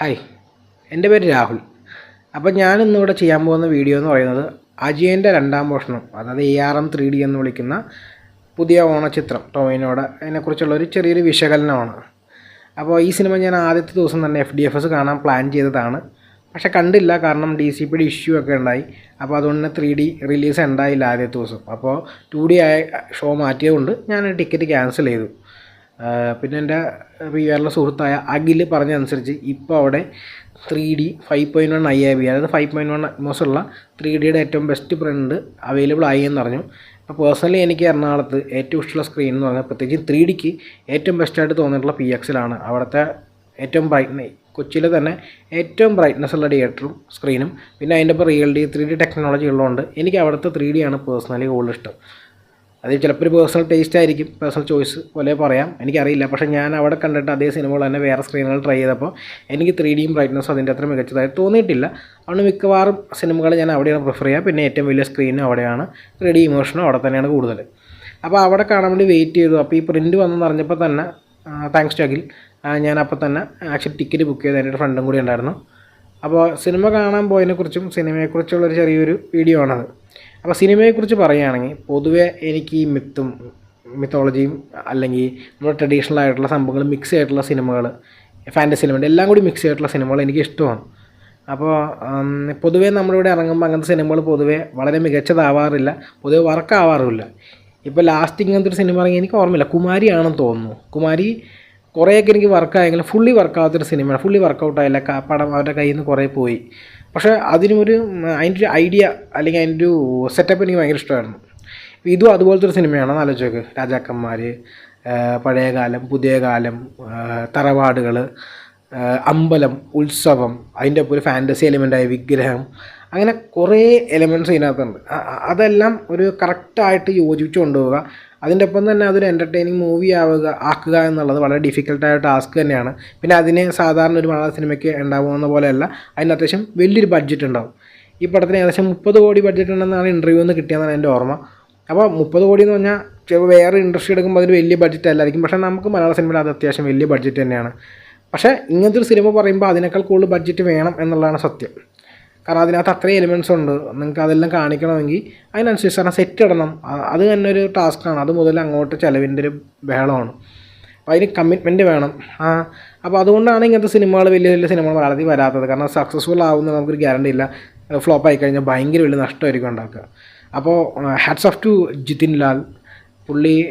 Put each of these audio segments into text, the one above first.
Hi എന്റെ പേര് രാഹുൽ. അപ്പോൾ ഞാനിന്നിവിടെ ചെയ്യാൻ പോകുന്ന വീഡിയോ എന്ന് പറയുന്നത് അജയന്റെ രണ്ടാം പോഷണം അതായത് A R M three D എന്ന് വിളിക്കുന്ന പുതിയ ഓണച്ചിത്രം ടോവിനോട് അതിനെക്കുറിച്ചുള്ള ഒരു ചെറിയൊരു വിശകലനമാണ്. അപ്പോൾ ഈ സിനിമ ഞാൻ ആദ്യത്തെ ദിവസം തന്നെ എഫ് ഡി എഫ് എസ് കാണാൻ പ്ലാൻ ചെയ്തതാണ്. പക്ഷെ കണ്ടില്ല കാരണം ഡി സി പിയുടെ ഇഷ്യൂ ഒക്കെ ഉണ്ടായി. അപ്പോൾ അതുകൊണ്ട് തന്നെ ത്രീ ഡി റിലീസ് ഉണ്ടായില്ല ആദ്യത്തെ ദിവസം. അപ്പോൾ ടു ഡി ആയ ഷോ മാറ്റിയതുകൊണ്ട് ഞാൻ ടിക്കറ്റ് ക്യാൻസൽ ചെയ്തു. പിന്നെ എന്റെ വേറെ സുഹൃത്തായ അഖിൽ പറഞ്ഞതനുസരിച്ച് ഇപ്പോൾ അവിടെ three D five point one I I B അതായത് ഫൈവ് പോയിന്റ് വൺ അറ്റ്മോസ് ഉള്ള ത്രീ ഡിയുടെ ഏറ്റവും ബെസ്റ്റ് പ്രിന്റ് അവൈലബിൾ ആയി എന്ന് പറഞ്ഞു. അപ്പോൾ പേഴ്സണലി എനിക്ക് എറണാകുളത്ത് ഏറ്റവും ഇഷ്ടമുള്ള സ്ക്രീൻ എന്ന് പറഞ്ഞാൽ പ്രത്യേകിച്ച് ത്രീ ഡിക്ക് ഏറ്റവും ബെസ്റ്റായിട്ട് തോന്നിയിട്ടുള്ള പി എക്സിലാണ് അവിടുത്തെ ഏറ്റവും ബ്രൈറ്റ്നെ കൊച്ചിയിലെ തന്നെ ഏറ്റവും ബ്രൈറ്റ്നെസ് ഉള്ള തിയേറ്ററും സ്ക്രീനും പിന്നെ അതിന്റെ ഇപ്പോൾ real D three D technology ഉള്ളതുകൊണ്ട് എനിക്ക് അവിടുത്തെ ത്രീ ആണ് പേഴ്സണലി കൂടുതൽ ഇഷ്ടം. അത് ചിലപ്പോൾ ഒരു പേഴ്സണൽ ടേസ്റ്റ് ആയിരിക്കും പേഴ്സണൽ ചോയ്സ് പോലെ പറയാം. എനിക്കറിയില്ല. പക്ഷേ ഞാൻ അവിടെ കണ്ടിട്ട് അതേ സിനിമകൾ തന്നെ വേറെ സ്ക്രീനുകൾ ട്രൈ ചെയ്തപ്പോൾ എനിക്ക് ത്രീ ഡിയും ബ്രൈറ്റ്നസ്സും അതിന്റെ അത്ര മികച്ചതായി തോന്നിയിട്ടില്ല. അതുകൊണ്ട് മിക്കവാറും സിനിമകൾ ഞാൻ അവിടെയാണ് പ്രിഫർ ചെയ്യുക. പിന്നെ ഏറ്റവും വലിയ സ്ക്രീനും അവിടെയാണ് ത്രീ ഡി ഇമോഷനും അവിടെ തന്നെയാണ് കൂടുതൽ. അപ്പോൾ അവിടെ കാണാൻ വേണ്ടി വെയിറ്റ് ചെയ്തു. അപ്പോൾ ഈ പ്രിന്റ് വന്നെന്ന് അറിഞ്ഞപ്പോൾ തന്നെ താങ്ക്സ് ടു അഖിൽ ഞാൻ അപ്പോൾ തന്നെ ആക്ച്വലി ടിക്കറ്റ് ബുക്ക് ചെയ്ത് എന്റെ ഫ്രണ്ടും കൂടി ഉണ്ടായിരുന്നു. അപ്പോൾ സിനിമ കാണാൻ പോയതിനെക്കുറിച്ചും സിനിമയെക്കുറിച്ചുള്ളൊരു ചെറിയൊരു വീഡിയോ ആണത്. അപ്പോൾ സിനിമയെക്കുറിച്ച് പറയുകയാണെങ്കിൽ പൊതുവേ എനിക്ക് ഈ മിത്തും മിത്തോളജിയും അല്ലെങ്കിൽ നമ്മുടെ ട്രഡീഷണൽ ആയിട്ടുള്ള സംഭവങ്ങൾ മിക്സ് ആയിട്ടുള്ള സിനിമകൾ ഫാന്റസി എലിമെന്റ് എല്ലാം കൂടി മിക്സ് ചെയ്തിട്ടുള്ള സിനിമകൾ എനിക്ക് ഇഷ്ടമാണ്. അപ്പോൾ പൊതുവേ നമ്മളിവിടെ ഇറങ്ങുമ്പോൾ അങ്ങനത്തെ സിനിമകൾ പൊതുവേ വളരെ മികച്ചതാവാറില്ല പൊതുവെ വർക്കാവാറുമില്ല ഇപ്പോൾ ലാസ്റ്റ് ഇങ്ങനത്തെ ഒരു സിനിമ ഇറങ്ങി എനിക്ക് ഓർമ്മയില്ല. കുമാരിയാണെന്ന് തോന്നുന്നു. കുമാരി കുറേയൊക്കെ എനിക്ക് വർക്കായെങ്കിലും ഫുള്ളി വർക്കാവാത്തൊരു സിനിമയാണ് ഫുള്ളി വർക്കൗട്ടായില്ല പടം അവരുടെ കയ്യിൽ നിന്ന് കുറേ പോയി. പക്ഷേ അതിനൊരു അതിന്റെ ഒരു ഐഡിയ അല്ലെങ്കിൽ അതിന്റെ ഒരു സെറ്റപ്പ് എനിക്ക് ഭയങ്കര ഇഷ്ടമായിരുന്നു. ഇതും അതുപോലത്തെ ഒരു സിനിമയാണ് ആലോചിച്ച് രാജാക്കന്മാർ പഴയകാലം പുതിയ കാലം തറവാടുകൾ അമ്പലം ഉത്സവം അതിന്റെ ഒപ്പം ഒരു ഫാന്റസി എലിമെന്റായ വിഗ്രഹം അങ്ങനെ കുറേ എലിമെന്റ്സ് ഇതിനകത്തുണ്ട്. അതെല്ലാം ഒരു കറക്റ്റായിട്ട് യോജിപ്പിച്ചു കൊണ്ടുപോവുക. അതിന്റെ ഒപ്പം തന്നെ അതൊരു എന്റർടൈനിങ് മൂവി ആവുക ആക്കുക എന്നുള്ളത് വളരെ ഡിഫിക്കൽട്ടായ ടാസ്ക് തന്നെയാണ്. പിന്നെ അതിന് സാധാരണ ഒരു മലയാള സിനിമയ്ക്ക് ഉണ്ടാവുന്ന പോലെയല്ല. അതിന് അത്യാവശ്യം വലിയൊരു ബഡ്ജറ്റ് ഉണ്ടാവും. ഈ പടത്തിന് ഏകദേശം മുപ്പത് കോടി ബഡ്ജറ്റ് ഉണ്ടെന്നാണ് ഇന്റർവ്യൂ നിന്ന് കിട്ടിയതെന്നാണ് എന്റെ ഓർമ്മ. അപ്പോൾ മുപ്പത് കോടി എന്ന് പറഞ്ഞാൽ ചിലപ്പോൾ വേറെ ഇൻഡസ്ട്രി എടുക്കുമ്പോൾ അതിന് വലിയ ബഡ്ജറ്റ് അല്ലായിരിക്കും. പക്ഷേ നമുക്ക് മലയാള സിനിമയിൽ അത് അത്യാവശ്യം വലിയ ബഡ്ജറ്റ് തന്നെയാണ്. പക്ഷേ ഇങ്ങനത്തെ ഒരു സിനിമ പറയുമ്പോൾ അതിനേക്കാൾ കൂടുതൽ ബഡ്ജറ്റ് വേണം എന്നുള്ളതാണ് സത്യം. കാരണം അതിനകത്ത് അത്രയും എലിമെന്റ്സ് ഉണ്ട്. നിങ്ങൾക്ക് അതെല്ലാം കാണിക്കണമെങ്കിൽ അതിനനുസരിച്ച് തന്നെ സെറ്റ് ഇടണം. അത് തന്നെ ഒരു ടാസ്ക്കാണ് അത് മുതൽ അങ്ങോട്ട് ചിലവിന്റെ ഒരു ബഹളമാണ്. അപ്പോൾ അതിന് കമ്മിറ്റ്മെന്റ് വേണം. ആ അപ്പോൾ അതുകൊണ്ടാണ് ഇങ്ങനത്തെ സിനിമകൾ വലിയ വലിയ സിനിമകൾ മലയാളത്തിൽ വരാത്തത്. കാരണം സക്സസ്ഫുൾ ആവുന്ന നമുക്കൊരു ഗ്യാരണ്ടി ഇല്ല. ഫ്ലോപ്പ് ആയി കഴിഞ്ഞാൽ ഭയങ്കര വലിയ നഷ്ടമായിരിക്കും ഉണ്ടാക്കുക. അപ്പോൾ hats off to Jithin Lal. പുള്ളി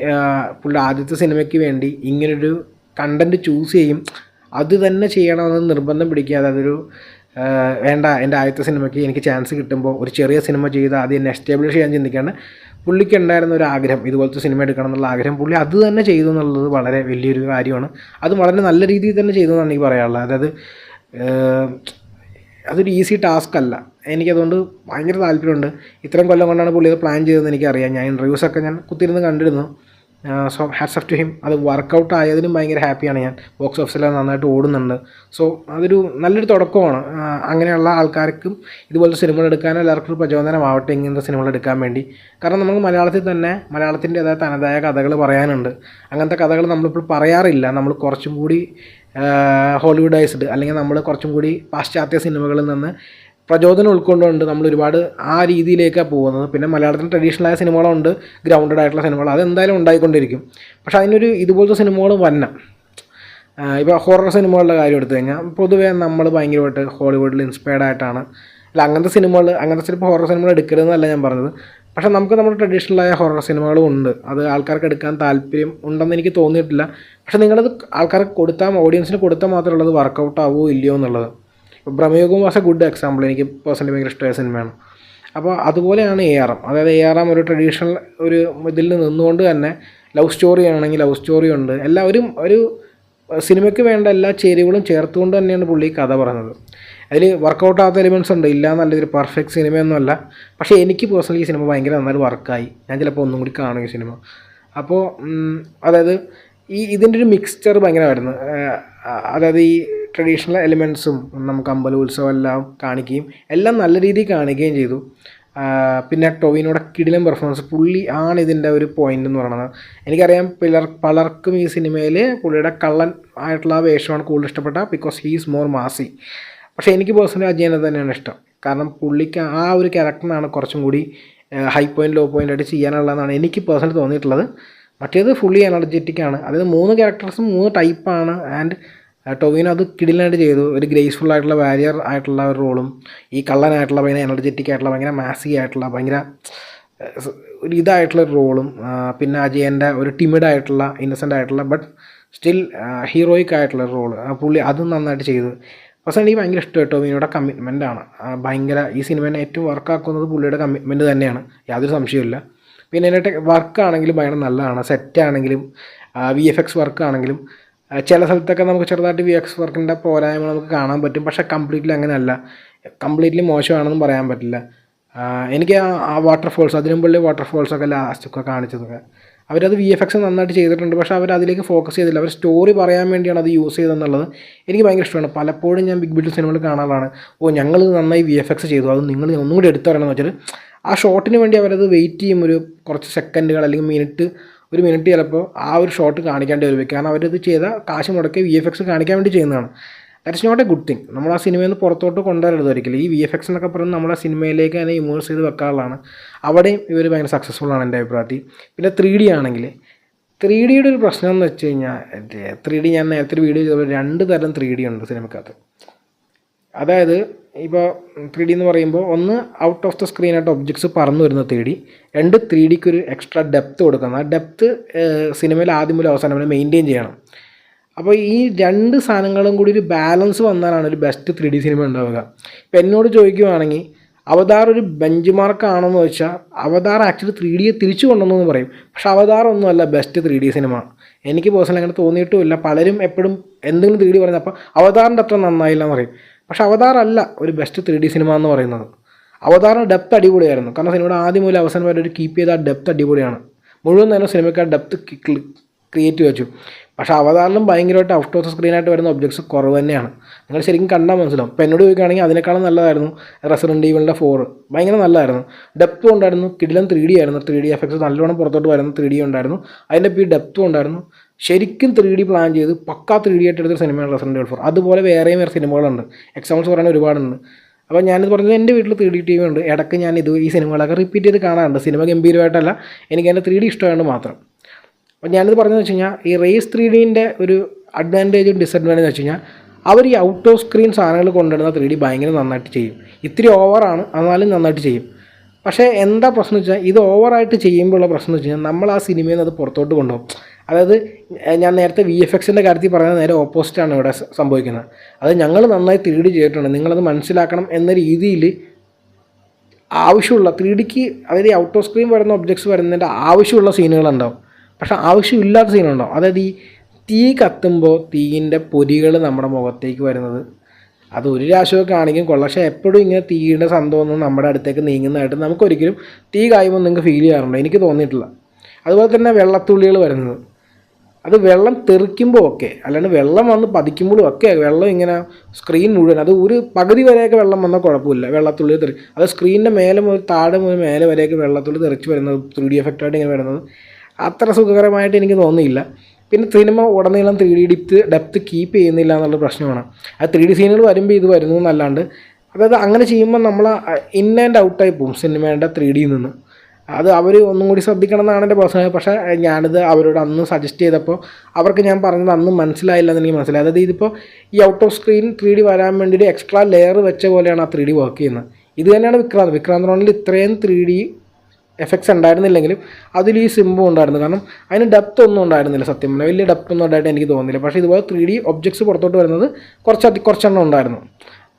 പുള്ളി ആദ്യത്തെ സിനിമയ്ക്ക് വേണ്ടി ഇങ്ങനൊരു കണ്ടന്റ് ചൂസ് ചെയ്യും. അത് തന്നെ ചെയ്യണമെന്ന് നിർബന്ധം പിടിക്കാതെ അതൊരു വേണ്ട എന്റെ ആദ്യത്തെ സിനിമയ്ക്ക് എനിക്ക് ചാൻസ് കിട്ടുമ്പോൾ ഒരു ചെറിയ സിനിമ ചെയ്ത് ആദ്യം എന്നെ എസ്റ്റാബ്ലിഷ് ചെയ്യാൻ ചിന്തിക്കാണ്ട് പുള്ളിക്ക് ഉണ്ടായിരുന്ന ഒരു ആഗ്രഹം ഇതുപോലത്തെ സിനിമ എടുക്കണം എന്നുള്ള ആഗ്രഹം പുള്ളി അത് തന്നെ ചെയ്തു എന്നുള്ളത് വളരെ വലിയൊരു കാര്യമാണ്. അത് വളരെ നല്ല രീതിയിൽ തന്നെ ചെയ്തു എന്നാണ് എനിക്ക് പറയാനുള്ളത്. അതായത് അതൊരു ഈസി ടാസ്ക് അല്ല. എനിക്കതുകൊണ്ട് ഭയങ്കര താല്പര്യമുണ്ട്. ഇത്രയും കൊല്ലം കൊണ്ടാണ് പുള്ളി അത് പ്ലാൻ ചെയ്തതെന്ന് എനിക്കറിയാം. ഞാൻ ഇന്റർവ്യൂസൊക്കെ ഞാൻ കുത്തിരുന്ന് കണ്ടിരുന്നു. So hats off to him അത് വർക്കൗട്ട് ആയതിനും ഭയങ്കര ഹാപ്പിയാണ് ഞാൻ. ബോക്സ് ഓഫീസിൽ നന്നായിട്ട് ഓടുന്നുണ്ട്. സോ അതൊരു നല്ലൊരു തുടക്കമാണ്. അങ്ങനെയുള്ള ആൾക്കാർക്കും ഇതുപോലത്തെ സിനിമകൾ എടുക്കാൻ എല്ലാവർക്കും ഒരു പ്രചോദനമാവട്ടെ ഇങ്ങനത്തെ സിനിമകൾ എടുക്കാൻ വേണ്ടി. കാരണം നമുക്ക് മലയാളത്തിൽ തന്നെ മലയാളത്തിന്റെതായ തനതായ കഥകൾ പറയാനുണ്ട്. അങ്ങനത്തെ കഥകൾ നമ്മളിപ്പോൾ പറയാറില്ല. നമ്മൾ കുറച്ചും കൂടി ഹോളിവുഡൈസ്ഡ് അല്ലെങ്കിൽ നമ്മൾ കുറച്ചും കൂടി പാശ്ചാത്യ സിനിമകളിൽ നിന്ന് പ്രചോദനം ഉൾക്കൊണ്ടുകൊണ്ട് നമ്മൾ ഒരുപാട് ആ രീതിയിലേക്കാണ് പോകുന്നത്. പിന്നെ മലയാളത്തിൽ ട്രഡീഷണലായ സിനിമകളുണ്ട് ഗ്രൗണ്ടഡ് ആയിട്ടുള്ള സിനിമകൾ. അതെന്തായാലും ഉണ്ടായിക്കൊണ്ടിരിക്കും. പക്ഷേ അതിനൊരു ഇതുപോലത്തെ സിനിമകൾ വന്ന. ഇപ്പോൾ ഹൊറർ സിനിമകളുടെ കാര്യം എടുത്തു കഴിഞ്ഞാൽ പൊതുവേ നമ്മൾ ഭയങ്കരമായിട്ട് ഹോളിവുഡിൽ ഇൻസ്പയർഡ് ആയിട്ടാണ്. അല്ല അങ്ങനത്തെ സിനിമകൾ അങ്ങനത്തെ ചിലപ്പോൾ ഹൊറർ സിനിമകൾ എടുക്കരുതെന്നല്ല ഞാൻ പറഞ്ഞത്. പക്ഷേ നമുക്ക് നമ്മുടെ ട്രഡീഷണലായ ഹൊറർ സിനിമകളും ഉണ്ട്. അത് ആൾക്കാർക്ക് എടുക്കാൻ താല്പര്യം ഉണ്ടെന്ന് എനിക്ക് തോന്നിയിട്ടില്ല. പക്ഷേ നിങ്ങളത് ആൾക്കാർക്ക് കൊടുത്താൽ ഓഡിയൻസിന് കൊടുത്താൽ മാത്രമേ ഉള്ളത് വർക്കൗട്ട് ആവുമോ ഇല്ലയോ എന്നുള്ളത്. ഇപ്പോൾ Brahmayugam was a good example എനിക്ക് പേഴ്സണലി ഭയങ്കര ഇഷ്ടമായ സിനിമയാണ്. അപ്പോൾ അതുപോലെയാണ് എ ആർ എം അതായത് എ ആർ എം ഒരു ട്രഡീഷണൽ ഒരു ഇതിൽ നിന്നുകൊണ്ട് തന്നെ ലവ് സ്റ്റോറി ആണെങ്കിൽ ലവ് സ്റ്റോറി ഉണ്ട്. എല്ലാവരും ഒരു സിനിമയ്ക്ക് വേണ്ട എല്ലാ ചേരുവകളും ചേർത്തുകൊണ്ട് തന്നെയാണ് പുള്ളി കഥ പറഞ്ഞത്. അതിൽ വർക്കൗട്ട് ആകാത്ത എലിമെന്റ്സ് ഉണ്ട്. ഇല്ല നല്ലൊരു പെർഫെക്റ്റ് സിനിമയൊന്നുമല്ല. പക്ഷേ എനിക്ക് പേഴ്സണലി ഈ സിനിമ ഭയങ്കര നന്നായിട്ട് വർക്കായി ഞാൻ ചിലപ്പോൾ ഒന്നും കൂടി കാണും ഈ സിനിമ. അപ്പോൾ അതായത് ഈ ഇതിന്റെ ഒരു മിക്സ്ചർ ഭയങ്കരമായിരുന്നു. അതായത് ഈ ട്രഡീഷണൽ എലിമെൻസും നമുക്ക് അമ്പല ഉത്സവം എല്ലാം കാണിക്കുകയും എല്ലാം നല്ല രീതിയിൽ കാണിക്കുകയും ചെയ്തു. പിന്നെ ടൊവിനോടെ കിടിലം പെർഫോമൻസ് പുള്ളി ആണ് ഇതിന്റെ ഒരു പോയിന്റ് എന്ന് പറയുന്നത്. എനിക്കറിയാം പിലർ പലർക്കും ഈ സിനിമയിൽ പുള്ളിയുടെ കള്ളൻ ആയിട്ടുള്ള വേഷമാണ് കൂടുതൽ ഇഷ്ടപ്പെട്ട ബിക്കോസ് ഹീസ് മോർ മാസി പക്ഷേ എനിക്ക് പേഴ്സണലി അജയനെ തന്നെയാണ് ഇഷ്ടം. കാരണം പുള്ളിക്ക് ആ ഒരു ക്യാരക്ടറിനാണ് കുറച്ചും കൂടി ഹൈ പോയിന്റ് ലോ പോയിന്റ് ആയിട്ട് ചെയ്യാനുള്ളതെന്നാണ് എനിക്ക് പേഴ്സണലി തോന്നിയിട്ടുള്ളത്. മറ്റേത് ഫുള്ളി എനർജറ്റിക് ആണ്. അതായത് മൂന്ന് ക്യാരക്ടേഴ്സും മൂന്ന് ടൈപ്പാണ് ആൻഡ് ടൊവിനോ അത് കിടിലായിട്ട് ചെയ്തു. ഒരു ഗ്രേസ്ഫുൾ ആയിട്ടുള്ള വാരിയർ ആയിട്ടുള്ള ഒരു റോളും ഈ കള്ളനായിട്ടുള്ള ഭയങ്കര എനർജറ്റിക് ആയിട്ടുള്ള ഭയങ്കര മാസി ആയിട്ടുള്ള ഭയങ്കര ഒരു ഇതായിട്ടുള്ള റോളും പിന്നെ അജയന്റെ ഒരു ടിമിഡ് ആയിട്ടുള്ള ഇന്നസെന്റ് ആയിട്ടുള്ള ബട്ട് സ്റ്റിൽ ഹീറോയിക് ആയിട്ടുള്ള റോൾ പുള്ളി അതും നന്നായിട്ട് ചെയ്തു. പക്ഷേ എനിക്ക് ഭയങ്കര ഇഷ്ടമായി ടോമിനിയുടെ കമ്മിറ്റ്മെന്റ് ആണ്. ഭയങ്കര ഈ സിനിമേനെ ഏറ്റവും വർക്കാക്കുന്നത് പുള്ളിയുടെ കമ്മിറ്റ്മെന്റ് തന്നെയാണ്. യാതൊരു സംശയമില്ല പിന്നെ അതിന്റെ വർക്കാണെങ്കിലും ഭയങ്കര നല്ലതാണ്. സെറ്റ് ആണെങ്കിലും വി എഫ് എക്സ് വർക്ക് ആണെങ്കിലും ചില സ്ഥലത്തൊക്കെ നമുക്ക് ചെറുതായിട്ട് വി എക്സ് വർക്കിന്റെ പോരായ്മ നമുക്ക് കാണാൻ പറ്റും. പക്ഷേ കംപ്ലീറ്റ്ലി അങ്ങനെയല്ല. കംപ്ലീറ്റ്ലി മോശമാണെന്നും പറയാൻ പറ്റില്ല. എനിക്ക് ആ- വാട്ടർഫോൾസ് അതിനു മുമ്പുള്ള വാട്ടർഫോൾസൊക്കെ ലാസ്റ്റൊക്കെ കാണിച്ചതൊക്കെ. അവരത് വി എഫ് എക്സ് നന്നായിട്ട് ചെയ്തിട്ടുണ്ട്. പക്ഷേ അവർ അതിലേക്ക് ഫോക്കസ് ചെയ്തില്ല. അവർ സ്റ്റോറി പറയാൻ വേണ്ടിയാണ് അത് യൂസ് ചെയ്തതെന്നുള്ളത് എനിക്ക് ഭയങ്കര ഇഷ്ടമാണ്. പലപ്പോഴും ഞാൻ ബിഗ് ബിൽഡ് സിനിമകൾ കാണാറാണ് ഓ ഞങ്ങൾ നന്നായി വി എഫ് എക്സ് ചെയ്തു. അത് നിങ്ങൾ ഒന്നും കൂടി എടുത്തു പറയണമെന്ന് വെച്ചാൽ ആ ഷോട്ടിന് വേണ്ടി അവരത് വെയിറ്റ് ചെയ്യും. ഒരു കുറച്ച് സെക്കൻഡുകൾ അല്ലെങ്കിൽ മിനിറ്റ് ഒരു മിനിറ്റ് ചിലപ്പോൾ ആ ഒരു ഷോട്ട് കാണിക്കേണ്ടി വരും. കാരണം അവരത് ചെയ്ത കാശ് മുടക്കി വി എഫ് എക്സ് കാണിക്കാൻ വേണ്ടി ചെയ്യുന്നതാണ്. That's not a good thing നമ്മൾ ആ സിനിമയിൽ നിന്ന് പുറത്തോട്ട് കൊണ്ടുവരരുത് ഒരിക്കലും. ഈ വി എഫ് എക്സ് എന്നൊക്കെ പറയുന്നത് നമ്മളെ സിനിമയിലേക്ക് അതിനെ ഇമേഴ്സ് ചെയ്ത് വെക്കാനുള്ളതാണ് അവിടെയും ഇവർ ഭയങ്കര സക്സസ്ഫുൾ ആണ് എന്റെ അഭിപ്രായത്തിൽ. പിന്നെ ത്രീ ഡി ആണെങ്കിൽ ത്രീ ഡിയുടെ ഒരു പ്രശ്നം എന്ന് വെച്ച് കഴിഞ്ഞാൽ ത്രീ ഡി ഞാൻ നേരത്തെ ഒരു വീഡിയോ ചെയ്തപ്പോൾ രണ്ട് തരം ത്രീ ഡി ഉണ്ട് സിനിമക്കകത്ത്. അതായത് ഇപ്പോൾ ത്രീ ഡി എന്ന് പറയുമ്പോൾ ഒന്ന് ഔട്ട് ഓഫ് ദ സ്ക്രീനായിട്ട് ഒബ്ജക്ട്സ് പറന്നു വരുന്ന ത്രീ ഡി രണ്ട് ത്രീ ഡിക്ക് ഒരു എക്സ്ട്രാ ഡെപ്ത്ത് കൊടുക്കണം. ആ ഡെപ്ത് സിനിമയിൽ ആദ്യം മുതൽ അവസാനം വരെ മെയിന്റെയിൻ ചെയ്യണം. അപ്പോൾ ഈ രണ്ട് സാധനങ്ങളും കൂടി ഒരു ബാലൻസ് വന്നാലാണ് ഒരു ബെസ്റ്റ് ത്രീ ഡി സിനിമ ഉണ്ടാവുക. ഇപ്പം എന്നോട് ചോദിക്കുവാണെങ്കിൽ അവതാർ ഒരു ബെഞ്ച് മാർക്ക് ആണെന്ന് വെച്ചാൽ അവതാർ ആക്ച്വലി ത്രീ ഡിയെ തിരിച്ചു കൊണ്ടുവന്നു പറയും. പക്ഷേ അവതാർ ഒന്നുമല്ല ബെസ്റ്റ് ത്രീ ഡി സിനിമ എനിക്ക് പേഴ്സണലി അങ്ങനെ തോന്നിയിട്ടുമില്ല. പലരും എപ്പോഴും എന്തെങ്കിലും ത്രീ ഡി പറയുന്നത് അപ്പോൾ അവതാറിന്റെ അത്ര നന്നായില്ല എന്ന് പറയും. പക്ഷെ അവതാർ അല്ല ഒരു ബെസ്റ്റ് ത്രീ ഡി സിനിമ എന്ന് പറയുന്നത്. അവതാറിന് ഡെപ്ത് അടിപൊളിയായിരുന്നു. കാരണം സിനിമയുടെ ആദ്യം മുതൽ അവസാനം വരെ ഒരു കീപ്പ് ചെയ്ത ഡെപ്ത് അടിപൊളിയാണ്. മുഴുവൻ നേരം സിനിമയ്ക്ക് ആ ഡെപ്ത് ക്രിയേറ്റ് വെച്ചു. പക്ഷേ അവതാറിലും ഭയങ്കരമായിട്ട് ഔട്ട് ഓഫ് സ്ക്രീനായിട്ട് വരുന്ന ഒബ്ജക്ട്സ് കുറവ് തന്നെയാണ്. നിങ്ങൾ ശരിക്കും കണ്ടാൽ മനസ്സിലാവും. ഇപ്പോൾ എന്നോട് ചോദിക്കുകയാണെങ്കിൽ അതിനേക്കാളും നല്ലതായിരുന്നു റെസിഡന്റ് ഈവലിന്റെ ഫോർ ഭയങ്കര നല്ലതായിരുന്നു. ഡെപ്തും ഉണ്ടായിരുന്നു. കിടിലം ത്രീ ഡി ആയിരുന്നു. ത്രീ ഡി എഫക്ട്സ് നല്ലോണം പുറത്തോട്ട് വരുന്ന ത്രീ ഡി ഉണ്ടായിരുന്നു. അതിന്റെ ഈ ഡെപ്തും ഉണ്ടായിരുന്നു. ശരിക്കും ത്രീ ഡി പ്ലാൻ ചെയ്ത് പക്കാ ത്രീ ഡി ആയിട്ട് എടുത്തൊരു സിനിമയാണ് റെസിഡന്റ് ഫോർ അതുപോലെ വേറെയും വേറെ സിനിമകളുണ്ട് എക്സാമ്പിൾസ് പറയാൻ ഒരുപാടുണ്ട്. അപ്പോൾ ഞാനിത് പറഞ്ഞത് എന്റെ വീട്ടിൽ ത്രീ ഡി ടി വി ഉണ്ട്. ഇടയ്ക്ക് ഞാൻ ഇത് ഈ സിനിമകളൊക്കെ റിപ്പീറ്റ് ചെയ്ത് കാണാറുണ്ട്. സിനിമ ഗംഭീരമായിട്ടല്ല. എനിക്ക് എന്റെ ത്രീ ഡി ഇഷ്ടമാണ് മാത്രം. അപ്പോൾ ഞാനിത് പറഞ്ഞതെന്ന് വെച്ച് കഴിഞ്ഞാൽ ഈ റേസ് ത്രീ ഡീന്റെ ഒരു അഡ്വാന്റേജും ഡിസഡ്വാന്റേജ് വെച്ച് കഴിഞ്ഞാൽ അവർ ഈ ഔട്ട് ഓഫ് സ്ക്രീൻ സാധനങ്ങൾ കൊണ്ടുവരുന്ന ത്രീ ഡി ഭയങ്കര നന്നായിട്ട് ചെയ്യും. ഇത്തിരി ഓവറാണ് എന്നാലും നന്നായിട്ട് ചെയ്യും. പക്ഷേ എന്താ പ്രശ്നം വെച്ചാൽ ഇത് ഓവറായിട്ട് ചെയ്യുമ്പോഴുള്ള പ്രശ്നം എന്ന് വെച്ച് കഴിഞ്ഞാൽ നമ്മൾ ആ സിനിമയിൽ നിന്ന് അത് പുറത്തോട്ട് കൊണ്ടുപോകും. അതായത് ഞാൻ നേരത്തെ വി എഫ് എക്സിന്റെ കാര്യത്തിൽ പറഞ്ഞത് നേരെ ഓപ്പോസിറ്റാണ് ഇവിടെ സംഭവിക്കുന്നത്. അത് ഞങ്ങൾ നന്നായി ത്രീ ഡി ചെയ്തിട്ടുണ്ട്. നിങ്ങളത് മനസ്സിലാക്കണം എന്ന രീതിയിൽ ആവശ്യമുള്ള ത്രീ ഡിക്ക് അതായത് ഔട്ട് ഓഫ് സ്ക്രീൻ വരുന്ന ഒബ്ജക്ട്സ് വരുന്നതിന്റെ ആവശ്യമുള്ള സീനുകളുണ്ടാവും പക്ഷേ ആവശ്യമില്ലാത്ത സീനുണ്ടാവും അതായത് ഈ തീ കത്തുമ്പോൾ തീയിന്റെ പൊരികൾ നമ്മുടെ മുഖത്തേക്ക് വരുന്നത്. അത് ഒരു രാശിയൊക്കെ ആണെങ്കിലും കൊള്ളാം. പക്ഷേ എപ്പോഴും ഇങ്ങനെ തീയുടെ സംഭവമൊന്നും നമ്മുടെ അടുത്തേക്ക് നീങ്ങുന്നതായിട്ട് നമുക്കൊരിക്കലും തീ കായുമ്പോൾ നിങ്ങൾക്ക് ഫീൽ ചെയ്യാറുണ്ടോ. എനിക്ക് തോന്നിയിട്ടില്ല. അതുപോലെ തന്നെ വെള്ളത്തുള്ളികൾ വരുന്നത്. അത് വെള്ളം തെറിക്കുമ്പോൾ ഒക്കെ അല്ലാണ്ട് വെള്ളം വന്ന് പതിക്കുമ്പോഴും ഒക്കെ വെള്ളം ഇങ്ങനെ സ്ക്രീൻ മുഴുവൻ അത് ഒരു പകുതി വരെയൊക്കെ വെള്ളം വന്നാൽ കുഴപ്പമില്ല വെള്ളത്തുള്ളി തെറി. അത് സ്ക്രീനിന്റെ മേലെ മുതൽ താഴെ മുതൽ മേലെ വരെയൊക്കെ വെള്ളത്തുള്ളി തെറിച്ച് വരുന്നത് ത്രീ ഡി എഫക്റ്റായിട്ട് ഇങ്ങനെ വരുന്നത്. അത്ര സുഖകരമായിട്ട് എനിക്ക് തോന്നിയില്ല. പിന്നെ സിനിമ ഉടനീളം three D depth depth keep ചെയ്യുന്നില്ല എന്നുള്ള പ്രശ്നമാണ്. ആ ത്രീ ഡി സീനുകൾ വരുമ്പോൾ ഇത് വരുന്നു എന്നല്ലാണ്ട്. അതായത് അങ്ങനെ ചെയ്യുമ്പോൾ നമ്മൾ ഇൻ ആൻഡ് ഔട്ടായി പോകും സിനിമയുടെ ത്രീ ഡിയിൽ നിന്ന്. അത് അവർ ഒന്നും കൂടി ശ്രദ്ധിക്കണം എന്നാണ് എന്റെ പേഴ്സണൽ പക്ഷേ ഞാനിത് അവരോട് അന്ന് സജസ്റ്റ് ചെയ്തപ്പോൾ അവർക്ക് ഞാൻ പറഞ്ഞത് അന്ന് മനസ്സിലായില്ല എന്ന് എനിക്ക് മനസ്സിലായി. അതായത് ഇതിപ്പോൾ ഈ out of screen three D വരാൻ വേണ്ടിയിട്ട് എക്സ്ട്രാ ലെയർ വെച്ച പോലെയാണ് ആ ത്രീ ഡി വർക്ക് ചെയ്യുന്നത്. ഇത് തന്നെയാണ് വിക്രാന്ത്. വിക്രാന്ത് റോണിൽ ഇത്രയും ത്രീ ഡി എഫക്ട്സ് ഉണ്ടായിരുന്നില്ലെങ്കിലും അതിൽ ഈ സിംബം ഉണ്ടായിരുന്നു. കാരണം അതിന് ഡെപ്ത് ഒന്നും ഉണ്ടായിരുന്നില്ല സത്യം പറഞ്ഞാൽ. വലിയ ഡെപ്ത് ഒന്നും ഉണ്ടായിട്ട് എനിക്ക് തോന്നുന്നില്ല പക്ഷേ ഇതുപോലെ ത്രീ ഡി ഒബ്ജക്ട്സ് പുറത്തോട്ട് വരുന്നത് കുറച്ച് കുറച്ചെണ്ണം ഉണ്ടായിരുന്നു.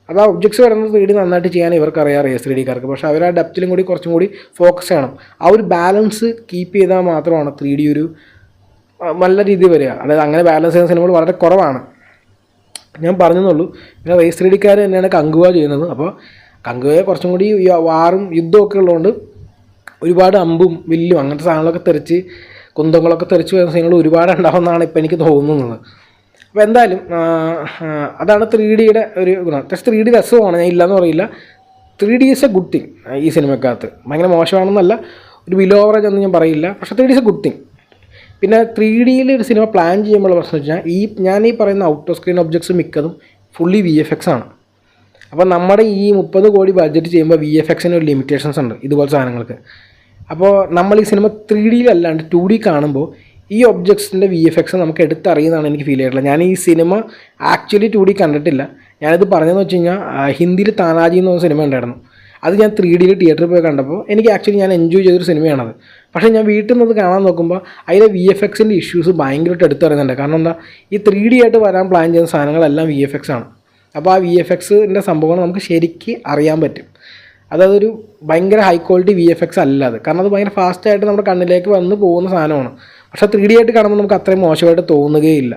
അത് ആ ഒബ്ജക്ട്സ് വരുന്ന ത്രീ ഡി നന്നായിട്ട് ചെയ്യാൻ ഇവർക്ക് അറിയാം ത്രീ ഡിക്കാർക്ക് പക്ഷേ അവർ ആ ഡെപ്തിലും കൂടി കുറച്ചും കൂടി ഫോക്കസ് ചെയ്യണം. ആ ഒരു ബാലൻസ് കീപ്പ് ചെയ്താൽ മാത്രമാണ് ത്രീ ഡി ഒരു നല്ല രീതിയിൽ വരിക. അതായത് അങ്ങനെ ബാലൻസ് ചെയ്യുന്ന സിനിമകൾ വളരെ കുറവാണ്. ഞാൻ പറഞ്ഞെന്നുള്ളൂ. പിന്നെ റേസ് ത്രീ ഡിക്കാർ തന്നെയാണ് കങ്കുവ ചെയ്യുന്നത്. അപ്പോൾ കങ്കുവയെ കുറച്ചും കൂടി വാറും യുദ്ധമൊക്കെ ഉള്ളതുകൊണ്ട് ഒരുപാട് അമ്പും വില്ലും അങ്ങനത്തെ സാധനങ്ങളൊക്കെ തെറിച്ച് കുന്തങ്ങളൊക്കെ തെറിച്ച് വരുന്ന സീനുകൾ ഒരുപാട് ഉണ്ടാവുമെന്നാണ് ഇപ്പോൾ എനിക്ക് തോന്നുന്നത്. അപ്പോൾ എന്തായാലും അതാണ് ത്രീ ഡിയുടെ ഒരു ഗുണം. പക്ഷേ ത്രീ ഡി രസമാണ് ഞാൻ ഇല്ലയെന്ന് പറയില്ല. Three D is a good thing ഈ സിനിമക്കകത്ത്. ഭയങ്കര മോശമാണെന്നല്ല ഒരു ബിലോ ഓവറേജ് എന്ന് ഞാൻ പറയില്ല. പക്ഷേ three D is a good thing. പിന്നെ ത്രീ ഡിയിൽ ഒരു സിനിമ പ്ലാൻ ചെയ്യുമ്പോൾ പ്രശ്നം വെച്ചാൽ ഈ ഞാൻ ഈ പറയുന്ന ഔട്ട് ഓഫ് സ്ക്രീൻ ഒബ്ജക്ട്സ് മിക്കതും ഫുള്ളി വി എഫ് എക്സ് ആണ്. അപ്പോൾ നമ്മുടെ ഈ മുപ്പത് കോടി ബഡ്ജറ്റ് ചെയ്യുമ്പോൾ വി എഫ് എക്സിന് ഒരു ലിമിറ്റേഷൻസ് ഉണ്ട് ഇതുപോലത്തെ സാധനങ്ങൾക്ക്. അപ്പോൾ നമ്മൾ ഈ സിനിമ ത്രീ ഡിയിലല്ലാണ്ട് ടു ഡി കാണുമ്പോൾ ഈ ഒബ്ജക്ട്സിന്റെ വി എഫ് എക്സ് നമുക്ക് എടുത്തറിയുന്നതാണ് എനിക്ക് ഫീൽ ചെയ്തിട്ടുള്ളത്. ഞാൻ ഈ സിനിമ ആക്ച്വലി ടു ഡി കണ്ടിട്ടില്ല. ഞാനിത് പറഞ്ഞതെന്ന് വെച്ച് കഴിഞ്ഞാൽ ഹിന്ദിയിൽ താനാജി എന്ന് പറഞ്ഞ സിനിമ ഉണ്ടായിരുന്നു. അത് ഞാൻ ത്രീ ഡിയിൽ തിയേറ്ററിൽ പോയി കണ്ടപ്പോൾ എനിക്ക് ആക്ച്വലി ഞാൻ എൻജോയ് ചെയ്തൊരു സിനിമയാണത് പക്ഷേ ഞാൻ വീട്ടിൽ നിന്ന് കാണാൻ നോക്കുമ്പോൾ അതിലെ വി എഫ് എക്സിന്റെ ഇഷ്യൂസ് ഭയങ്കരമായിട്ട് എടുത്തറിയുന്നുണ്ട്. കാരണം എന്താ? ഈ ത്രീ ഡി ആയിട്ട് വരാൻ പ്ലാൻ ചെയ്യുന്ന സാധനങ്ങളെല്ലാം വി എഫ് എക്സ് ആണ്. അപ്പോൾ ആ വി എഫ് എക്സിന്റെ സംഭവങ്ങൾ നമുക്ക് ശരിക്ക് അറിയാൻ പറ്റും. അതായത് ഒരു ഭയങ്കര high quality V F X അല്ല അത്. കാരണം അത് ഭയങ്കര ഫാസ്റ്റായിട്ട് നമ്മുടെ കണ്ണിലേക്ക് വന്ന് പോകുന്ന സാധനമാണ്. പക്ഷേ ത്രീ ഡി ആയിട്ട് കാണുമ്പോൾ നമുക്ക് അത്രയും മോശമായിട്ട് തോന്നുകയില്ല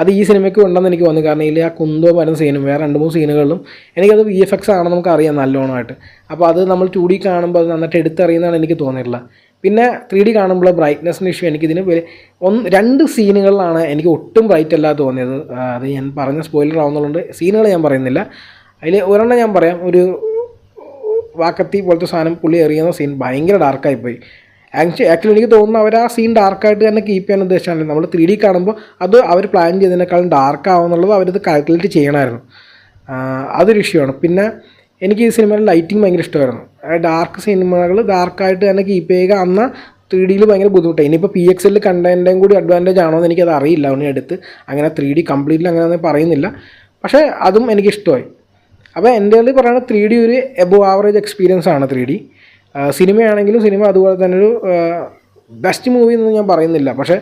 അത് ഈ സിനിമയ്ക്ക് ഉണ്ടെന്ന് എനിക്ക് തോന്നുന്നു. കാരണം ഇതിൽ ആ കുന്തോ വരുന്ന സീനും വേറെ രണ്ട് മൂന്ന് സീനുകളിലും എനിക്കത് വി എഫ് എക്സ് ആണെന്ന് നമുക്ക് അറിയാം നല്ലോണമായിട്ട്. അപ്പോൾ അത് നമ്മൾ ടു ഡി കാണുമ്പോൾ അത് നന്നായിട്ട് എടുത്തറിയുന്നതാണ് എനിക്ക് തോന്നിയിട്ടുള്ളത്. പിന്നെ ത്രീ ഡി കാണുമ്പോൾ ബ്രൈറ്റ്നെസ്സിന്റെ ഇഷ്യൂ എനിക്കിതിന് ഒന്ന് രണ്ട് സീനുകളിലാണ് എനിക്ക് ഒട്ടും ബ്രൈറ്റ് അല്ല തോന്നിയത്. അത് ഞാൻ പറഞ്ഞ സ്പോയിലർ ആവുന്നതുകൊണ്ട് സീനുകൾ ഞാൻ പറയുന്നില്ല. അതിൽ ഒരെണ്ണം ഞാൻ പറയാം. ഒരു വാക്കത്തി പോലത്തെ സാധനം പുള്ളി എറിയുന്ന സീൻ ഭയങ്കര ഡാർക്കായിപ്പോയി ആക്ച്വലി എനിക്ക് തോന്നുന്നു അവർ ആ സീൻ ഡാർക്കായിട്ട് തന്നെ കീപ്പ് ചെയ്യാൻ ഉദ്ദേശമാണല്ലോ നമ്മൾ ത്രീ ഡി കാണുമ്പോൾ അത് അവർ പ്ലാൻ ചെയ്തതിനേക്കാളും ഡാർക്ക് ആവുന്നുള്ളത് അവരത് കാൽക്കുലേറ്റ് ചെയ്യണമായിരുന്നു. അതൊരു ആണ്. പിന്നെ എനിക്ക് ഈ സിനിമയിൽ ലൈറ്റിംഗ് ഭയങ്കര ഇഷ്ടമായിരുന്നു. ഡാർക്ക് സിനിമകൾ ഡാർക്കായിട്ട് തന്നെ കീപ്പ് ചെയ്യുക അന്ന് ത്രീ ഡിയിൽ ഭയങ്കര ബുദ്ധിമുട്ടായി. ഇനിയിപ്പോൾ പി എക്സ് എല്ലിൽ കണ്ടതിന്റെയും കൂടി അഡ്വാന്റേജ് ആണോ എന്ന് എനിക്കത് അറിയില്ല. അവനെ അടുത്ത് അങ്ങനെ ത്രീ ഡി കംപ്ലീറ്റ്ലി അങ്ങനെ പറയുന്നില്ല. പക്ഷേ അതും എനിക്കിഷ്ടമായി അപ്പോൾ എന്റെ കയ്യിൽ പറയുന്നത് ത്രീ ഡി ഒരു എബോ ആവറേജ് എക്സ്പീരിയൻസ് ആണ് ത്രീ ഡി സിനിമയാണെങ്കിലും സിനിമ അതുപോലെ തന്നെ ഒരു ബെസ്റ്റ് മൂവി എന്ന് ഞാൻ പറയുന്നില്ല. പക്ഷേ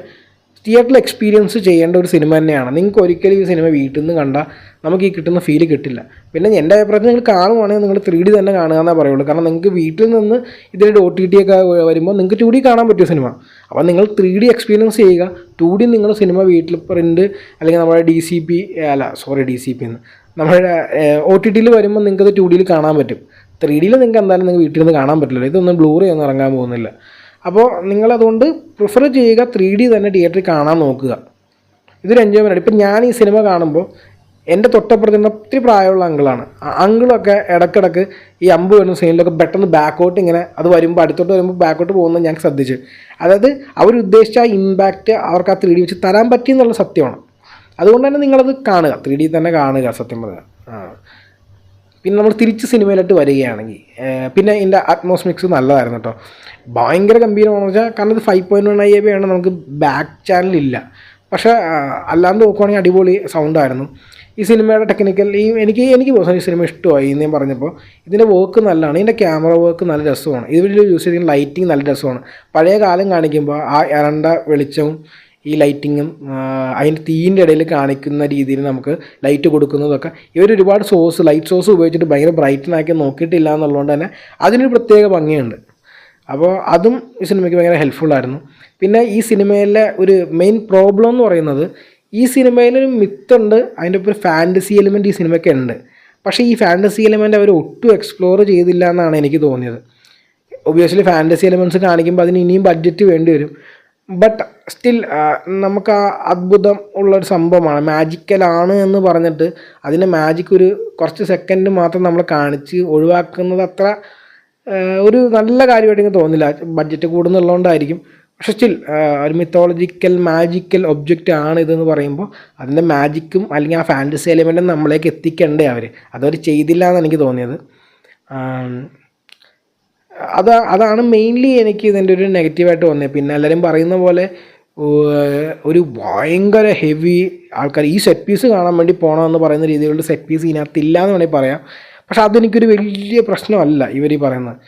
തിയേറ്ററിൽ എക്സ്പീരിയൻസ് ചെയ്യേണ്ട ഒരു സിനിമ തന്നെയാണ്. നിങ്ങൾക്ക് ഒരിക്കലും ഈ സിനിമ വീട്ടിൽ നിന്ന് കണ്ടാൽ നമുക്ക് ഈ കിട്ടുന്ന ഫീൽ കിട്ടില്ല. പിന്നെ എന്റെ അഭിപ്രായത്തിൽ നിങ്ങൾ കാണുവാണെങ്കിൽ നിങ്ങൾ ത്രീ ഡി തന്നെ കാണുക എന്നേ പറയുള്ളൂ. കാരണം നിങ്ങൾക്ക് വീട്ടിൽ നിന്ന് ഇതിന്റെ ഒ ടി ടി ഒക്കെ വരുമ്പോൾ നിങ്ങൾക്ക് ടു ഡി കാണാൻ പറ്റിയ സിനിമ. അപ്പോൾ നിങ്ങൾ ത്രീ ഡി എക്സ്പീരിയൻസ് ചെയ്യുക. ടു ഡി നിങ്ങൾ സിനിമ വീട്ടിൽ പ്രിന്റ് അല്ലെങ്കിൽ നമ്മുടെ ഡി സി പി അല്ല സോറി ഡി സി പി എന്ന്. നമ്മുടെ ഒ ടി ടിയിൽ വരുമ്പോൾ നിങ്ങൾക്ക് അത് ടു ഡിയിൽ കാണാൻ പറ്റും. ത്രീ ഡിയിൽ നിങ്ങൾക്ക് എന്തായാലും നിങ്ങൾക്ക് വീട്ടിൽ നിന്ന് കാണാൻ പറ്റില്ല ഇതൊന്നും ബ്ലൂറി ഒന്നും ഇറങ്ങാൻ പോകുന്നില്ല. അപ്പോൾ നിങ്ങളതുകൊണ്ട് പ്രിഫർ ചെയ്യുക ത്രീ ഡി തന്നെ തിയേറ്ററിൽ കാണാൻ നോക്കുക. ഇതൊരു എൻജോയ്മെന്റ് ഇപ്പം ഞാൻ ഈ സിനിമ കാണുമ്പോൾ എന്റെ തൊട്ടപ്പുറത്തുള്ള ഒത്തിരി പ്രായമുള്ള അങ്കിളാണ്. അങ്കിളൊക്കെ ഇടക്കിടക്ക് ഈ അമ്പ് വരുന്ന സീനിലൊക്കെ പെട്ടെന്ന് ബാക്കോട്ട് ഇങ്ങനെ അത് വരുമ്പോൾ അടുത്തോട്ട് വരുമ്പോൾ ബാക്കോട്ട് പോകുന്നത് ഞാൻ ശ്രദ്ധിച്ചു. അതായത് അവരുദ്ദേശിച്ച ആ ഇമ്പാക്റ്റ് അവർക്ക് ആ ത്രീ ഡി വെച്ച് തരാൻ പറ്റിയെന്നുള്ള സത്യമാണ്. അതുകൊണ്ട് തന്നെ നിങ്ങളത് കാണുക. ത്രീ ഡി തന്നെ കാണുക സത്യം പറഞ്ഞാൽ ആ. പിന്നെ നമ്മൾ തിരിച്ച് സിനിമയിലോട്ട് വരികയാണെങ്കിൽ പിന്നെ ഇതിന്റെ അറ്റ്മോസ്മിക്സ് നല്ലതായിരുന്നു കേട്ടോ. ഭയങ്കര ഗംഭീരമാണെന്ന് വെച്ചാൽ കാരണം ഇത് five point one I A B ആണ് നമുക്ക് ബാക്ക് ചാനലില്ല പക്ഷേ അല്ലാണ്ട് നോക്കുവാണെങ്കിൽ അടിപൊളി സൗണ്ടായിരുന്നു ഈ സിനിമയുടെ ടെക്നിക്കൽ ഈ എനിക്ക് എനിക്ക് പേഴ്സണലി സിനിമ ഇഷ്ടമായി എന്ന് ഞാൻ പറഞ്ഞപ്പോൾ ഇതിന്റെ വർക്ക് നല്ലതാണ്. ഇതിന്റെ ക്യാമറ വർക്ക് നല്ല രസമാണ്. ഇതിൽ യൂസ് ചെയ്തിരിക്കുന്ന ലൈറ്റിംഗ് നല്ല രസമാണ്. പഴയ കാലം കാണിക്കുമ്പോൾ ആ ഇരണ്ട വെളിച്ചവും ഈ ലൈറ്റിങ്ങും അതിന്റെ തീയിന്റെ ഇടയിൽ കാണിക്കുന്ന രീതിയിൽ നമുക്ക് ലൈറ്റ് കൊടുക്കുന്നതൊക്കെ. ഇവർ ഒരുപാട് സോഴ്സ് ലൈറ്റ് സോഴ്സ് ഉപയോഗിച്ചിട്ട് ഭയങ്കര ബ്രൈറ്റനാക്കി നോക്കിയിട്ടില്ല എന്നുള്ളതുകൊണ്ട് തന്നെ അതിനൊരു പ്രത്യേക ഭംഗിയുണ്ട്. അപ്പോൾ അതും ഈ സിനിമയ്ക്ക് ഭയങ്കര ഹെൽപ്ഫുള്ളായിരുന്നു പിന്നെ ഈ സിനിമയിലെ ഒരു മെയിൻ പ്രോബ്ലം എന്ന് പറയുന്നത് ഈ സിനിമയിലൊരു മിത്തുണ്ട് അതിന്റെ ഒരു ഫാന്റസി എലിമെന്റ് ഈ സിനിമയ്ക്ക് ഉണ്ട്. പക്ഷേ ഈ ഫാന്റസി എലിമെന്റ് അവർ ഒട്ടും എക്സ്പ്ലോർ ചെയ്തില്ല എന്നാണ് എനിക്ക് തോന്നിയത്. ഒബിയസ്ലി ഫാന്റസി എലിമെന്റ്സ് കാണിക്കുമ്പോൾ അതിന് ഇനിയും ബഡ്ജറ്റ് വേണ്ടി വരും. ബട്ട് സ്റ്റിൽ നമുക്ക് ആ അത്ഭുതം ഉള്ളൊരു സംഭവമാണ്. മാജിക്കലാണ് എന്ന് പറഞ്ഞിട്ട് അതിന്റെ മാജിക് ഒരു കുറച്ച് സെക്കൻഡ് മാത്രം നമ്മൾ കാണിച്ച് ഒഴിവാക്കുന്നത് അത്ര ഒരു നല്ല കാര്യമായിട്ട് എനിക്ക് തോന്നില്ല ബഡ്ജറ്റ് കൂടുന്നുള്ളതുകൊണ്ടായിരിക്കും. പക്ഷെ സ്റ്റിൽ ഒരു മിത്തോളജിക്കൽ മാജിക്കൽ ഒബ്ജക്റ്റ് ആണ് ഇതെന്ന് പറയുമ്പോൾ അതിന്റെ മാജിക്കും അല്ലെങ്കിൽ ആ ഫാന്റസി എലിമെന്റും നമ്മളേക്ക് എത്തിക്കണ്ടേ അവർ അതവർ ചെയ്തില്ല എന്നാണ് എനിക്ക് തോന്നിയത്. അത് അതാണ് മെയിൻലി എനിക്ക് ഇതിന്റെ ഒരു നെഗറ്റീവായിട്ട് വന്നത് പിന്നെ എല്ലാവരും പറയുന്ന പോലെ ഒരു ഭയങ്കര ഹെവി ആൾക്കാർ ഈ സെറ്റ് പീസ് കാണാൻ വേണ്ടി പോകണമെന്ന് പറയുന്ന രീതിയിലുള്ള സെറ്റ് പീസ് ഇതിനകത്ത് ഇല്ല എന്ന് വേണമെങ്കിൽ പറയാം. പക്ഷെ അതെനിക്കൊരു വലിയ പ്രശ്നമല്ല ഇവർ ഈ പറയുന്നത്.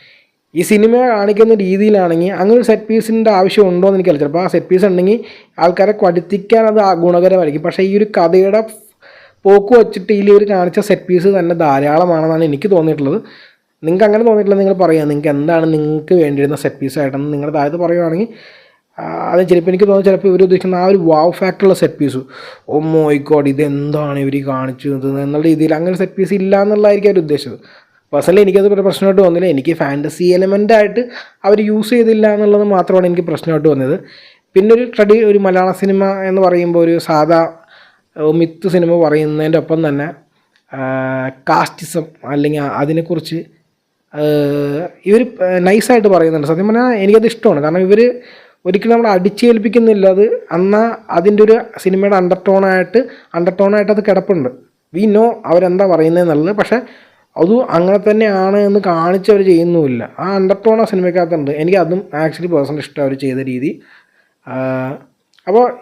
ഈ സിനിമ കാണിക്കുന്ന രീതിയിലാണെങ്കിൽ അങ്ങനെ ഒരു സെറ്റ് പീസിന്റെ ആവശ്യം ഉണ്ടോ എന്ന് എനിക്കറിയില്ല ചിലപ്പോൾ ആ സെറ്റ് പീസ് ഉണ്ടെങ്കിൽ ആൾക്കാരെ പഠിപ്പിക്കാൻ അത് ഗുണകരമായിരിക്കും. പക്ഷേ ഈ ഒരു കഥയുടെ പോക്ക് വച്ചിട്ട് ഇതിൽ ഇവർ കാണിച്ച സെറ്റ് പീസ് തന്നെ ധാരാളമാണെന്നാണ് എനിക്ക് തോന്നിയിട്ടുള്ളത്. നിങ്ങൾക്ക് അങ്ങനെ തോന്നിയിട്ടില്ല നിങ്ങൾ പറയുക. നിങ്ങൾക്ക് എന്താണ് നിങ്ങൾക്ക് വേണ്ടിയിരുന്ന സെറ്റ് പീസ് ആയിട്ടെന്ന് നിങ്ങൾ താഴത്ത് പറയുവാണെങ്കിൽ അത് ചിലപ്പോൾ എനിക്ക് തോന്നുന്നു ചിലപ്പോൾ ഇവർ ഉദ്ദേശിക്കുന്ന ആ ഒരു വാവ് ഫാക്ടറുള്ള സെറ്റ് പീസ് ഓ മോയിക്കോട് ഇതെന്താണ് ഇവർ കാണിച്ചത് എന്നുള്ള രീതിയിൽ അങ്ങനെ സെറ്റ് പീസ് ഇല്ല എന്നുള്ളതായിരിക്കും അവർ ഉദ്ദേശിച്ചത്. പേഴ്സണലി എനിക്കത് പ്രശ്നമായിട്ട് വന്നില്ല എനിക്ക് ഫാന്റസി എലമെന്റ് ആയിട്ട് അവർ യൂസ് ചെയ്തില്ല എന്നുള്ളത് മാത്രമാണ് എനിക്ക് പ്രശ്നമായിട്ട് തോന്നിയത്. പിന്നെ ഒരു ട്രഡി ഒരു മലയാള സിനിമ എന്ന് പറയുമ്പോൾ ഒരു സാധാ മിത്ത് സിനിമ പറയുന്നതിന്റെ ഒപ്പം തന്നെ കാസ്റ്റിസം അല്ലെങ്കിൽ അതിനെക്കുറിച്ച് ഇവർ നൈസായിട്ട് പറയുന്നുണ്ട്. സത്യം പറഞ്ഞാൽ എനിക്കത് ഇഷ്ടമാണ്. കാരണം ഇവർ ഒരിക്കലും നമ്മൾ അടിച്ചേൽപ്പിക്കുന്നില്ല. അത് എന്നാൽ അതിന്റെ ഒരു സിനിമയുടെ അണ്ടർ ടോണായിട്ട് അണ്ടർ ടോണായിട്ട് അത് കിടപ്പുണ്ട്. വി നോ അവരെന്താ പറയുന്നതെന്നുള്ളത്. പക്ഷേ അത് അങ്ങനെ തന്നെയാണ് എന്ന് കാണിച്ചവർ ചെയ്യുന്നുമില്ല. ആ അണ്ടർടോൺ ആ സിനിമയ്ക്കകത്തുണ്ട്. എനിക്ക് അതും ആക്ച്വലി പേഴ്സണൽ ഇഷ്ടം അവർ ചെയ്ത രീതി. അപ്പോൾ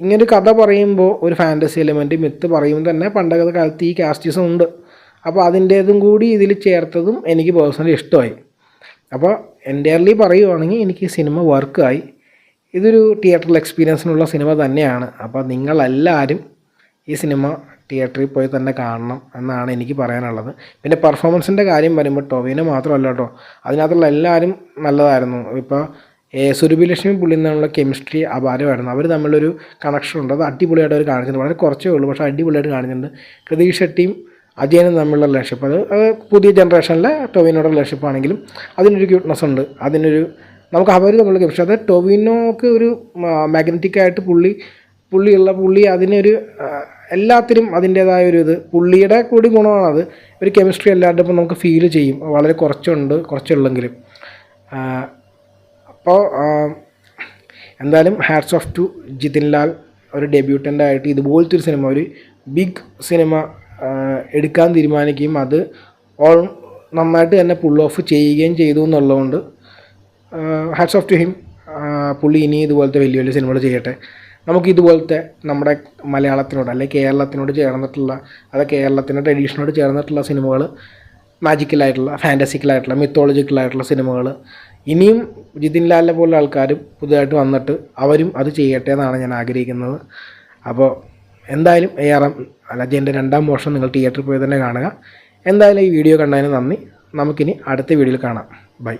ഇങ്ങനൊരു കഥ പറയുമ്പോൾ ഒരു ഫാന്റസി എലിമെന്റ് മിത്ത് പറയുമ്പോൾ തന്നെ പണ്ടത്തെ കാലത്ത് ഈ കാസ്റ്റീസും ഉണ്ട്. അപ്പോൾ അതിന്റേതും കൂടി ഇതിൽ ചേർത്തതും എനിക്ക് പേഴ്സണലി ഇഷ്ടമായി. അപ്പോൾ എന്റയർലി പറയുവാണെങ്കിൽ എനിക്ക് സിനിമ വർക്കായി. ഇതൊരു തിയേറ്ററിൽ എക്സ്പീരിയൻസിനുള്ള സിനിമ തന്നെയാണ്. അപ്പോൾ നിങ്ങളെല്ലാവരും ഈ സിനിമ തിയേറ്ററിൽ പോയി തന്നെ കാണണം എന്നാണ് എനിക്ക് പറയാനുള്ളത്. പിന്നെ പെർഫോമൻസിന്റെ കാര്യം വരുമ്പോൾ ടോവിനെ മാത്രമല്ല കേട്ടോ അതിനകത്തുള്ള എല്ലാവരും നല്ലതായിരുന്നു. ഇപ്പോൾ സുരഭിലക്ഷ്മി പുള്ളി നിന്നുള്ള കെമിസ്ട്രി അപാരമായിരുന്നു. അവർ തമ്മിലൊരു കണക്ഷൻ ഉണ്ട്. അത് അടിപൊളിയായിട്ട് അവർ കാണിച്ചിട്ടുണ്ട് വളരെ കുറച്ചേ ഉള്ളൂ. പക്ഷേ അടിപൊളിയായിട്ട് കാണിച്ചിട്ടുണ്ട് കൃതീഷ് ഷെട്ടിയും അജയനും തമ്മിലുള്ള റിലേഷൻഷിപ്പ് അത് അത് പുതിയ ജനറേഷനിലെ ടോവിനോടെ റിലേഷൻഷിപ്പ് ആണെങ്കിലും അതിനൊരു ക്യൂട്ട്നെസ് ഉണ്ട്. അതിനൊരു നമുക്ക് അവർ തമ്മിലുള്ള പക്ഷേ അത് ടൊവിനോക്ക് ഒരു മാഗ്നറ്റിക് ആയിട്ട് പുള്ളി പുള്ളിയുള്ള പുള്ളി അതിനൊരു എല്ലാത്തിനും അതിന്റേതായ ഒരു ഇത്. പുള്ളിയുടെ കൂടി ഗുണമാണത് ഒരു കെമിസ്ട്രി ഇപ്പം നമുക്ക് ഫീൽ ചെയ്യും. വളരെ കുറച്ചുണ്ട് കുറച്ചുള്ളെങ്കിലും. അപ്പോൾ എന്തായാലും hats off to Jithin Lal ഒരു ഡെബ്യൂട്ടന്റായിട്ട് ഇതുപോലത്തെ ഒരു സിനിമ ഒരു ബിഗ് സിനിമ എടുക്കാൻ തീരുമാനിക്കുകയും അത് ഓൾ നന്നായിട്ട് തന്നെ പുൾ ഓഫ് ചെയ്യുകയും ചെയ്തു എന്നുള്ളതുകൊണ്ട് ഹാറ്റ്സ് ഓഫ് ടു ഹിം പുള്ളി ഇനി ഇതുപോലത്തെ വലിയ വലിയ സിനിമകൾ ചെയ്യട്ടെ. നമുക്ക് ഇതുപോലത്തെ നമ്മുടെ മലയാളത്തിനോട് അല്ലെങ്കിൽ കേരളത്തിനോട് ചേർന്നിട്ടുള്ള അത് കേരളത്തിന്റെ ട്രഡീഷനോട് ചേർന്നിട്ടുള്ള സിനിമകൾ മാജിക്കലായിട്ടുള്ള ഫാന്റസിക്കലായിട്ടുള്ള മിത്തോളജിക്കലായിട്ടുള്ള സിനിമകൾ ഇനിയും ജിതിൻ ലാലിനെ പോലുള്ള ആൾക്കാരും പുതുതായിട്ട് വന്നിട്ട് അവരും അത് ചെയ്യട്ടെ എന്നാണ് ഞാൻ ആഗ്രഹിക്കുന്നത്. അപ്പോൾ എന്തായാലും എ ആർ എം അലജന്റെ രണ്ടാം മോഷം നിങ്ങൾ തിയേറ്ററിൽ പോയി തന്നെ കാണുക. എന്തായാലും ഈ വീഡിയോ കണ്ടതിന് നന്ദി. നമുക്കിനി അടുത്ത വീഡിയോയിൽ കാണാം. ബൈ.